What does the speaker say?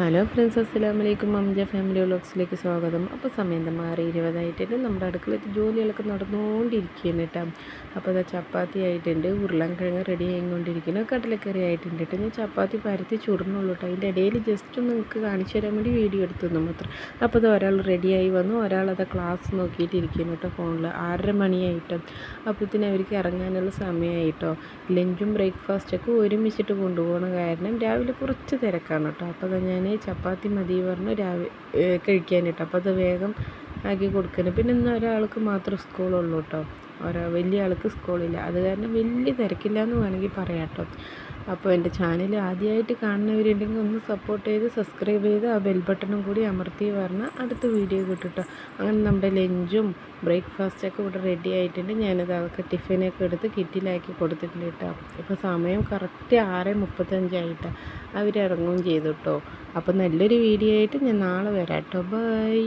Hello friends അസ്സലാമു വലൈക്കും മംജ family വ്ളോഗ്സിലേക്ക് സ്വാഗതം. അപ്പോൾ സമയം മാറി ഇരുപതായിട്ടുണ്ട് നമ്മുടെ അടുക്കളത്ത് ജോലികളൊക്കെ നടന്നുകൊണ്ടിരിക്കുകയാണ് കേട്ടോ. അപ്പോൾ അതാ ചപ്പാത്തി ആയിട്ടുണ്ട് ഉരുളൻകിഴങ്ങ് റെഡി ആയിക്കൊണ്ടിരിക്കുന്നു കടലക്കറി ആയിട്ടുണ്ട് കേട്ടോ. ഞാൻ ചപ്പാത്തി പരത്തി ചുടുന്നുള്ളൂ കേട്ടോ. അതിന്റെ ഇടയിൽ ജസ്റ്റ് ഒന്ന് നിങ്ങൾക്ക് കാണിച്ചു തരാൻ വേണ്ടി വീഡിയോ എടുത്തു മാത്രം. അപ്പോൾ അത് ഒരാൾ റെഡിയായി വന്നു. ഒരാൾ അത് ക്ലാസ് നോക്കിയിട്ടിരിക്കുന്നു കേട്ടോ ഫോണിൽ ആറര മണിയായിട്ടും. അപ്പോഴത്തേന് അവർക്ക് ഇറങ്ങാനുള്ള സമയമായിട്ടോ. ലഞ്ചും ബ്രേക്ക്ഫാസ്റ്റൊക്കെ ഒരുമിച്ചിട്ട് കൊണ്ടുപോകണ കാരണം രാവിലെ കുറച്ച് തിരക്കാണ് കേട്ടോ. അപ്പോൾ ഞാൻ ഞാൻ ചപ്പാത്തി മതി പറഞ്ഞു രാവിലെ കഴിക്കാനായിട്ട്. അപ്പോൾ അത് വേഗം ആക്കി കൊടുക്കണം പിന്നെ ഇന്ന് ഒരാൾക്ക് മാത്രം സ്കൂളുള്ളൂ കേട്ടോ ഒരാ വലിയ ആൾക്ക് സ്കൂളില്ല. അത് കാരണം വലിയ തിരക്കില്ല എന്ന് വേണമെങ്കിൽ പറയാം കേട്ടോ അപ്പോൾ എന്റെ ചാനൽ ആദ്യമായിട്ട് കാണുന്നവരുണ്ടെങ്കിൽ ഒന്ന് സപ്പോർട്ട് ചെയ്ത് സബ്സ്ക്രൈബ് ചെയ്ത് ആ ബെൽ ബട്ടണും കൂടി അമർത്തി പറഞ്ഞാൽ അടുത്ത വീഡിയോ കിട്ടും അങ്ങനെ നമ്മുടെ ലഞ്ചും ബ്രേക്ക്ഫാസ്റ്റൊക്കെ ഇവിടെ റെഡി ആയിട്ടുണ്ട്. ഞാനത് അതൊക്കെ ടിഫിനൊക്കെ എടുത്ത് കിറ്റിലാക്കി കൊടുത്തിട്ടുണ്ട് കേട്ടോ. ഇപ്പോൾ സമയം കറക്റ്റ് ആറ് മുപ്പത്തഞ്ചായിട്ടാണ് അവരിറങ്ങുകയും ചെയ്തു കേട്ടോ. അപ്പോൾ നല്ലൊരു വീഡിയോ ആയിട്ട് ഞാൻ നാളെ വരാം കേട്ടോ. ബൈ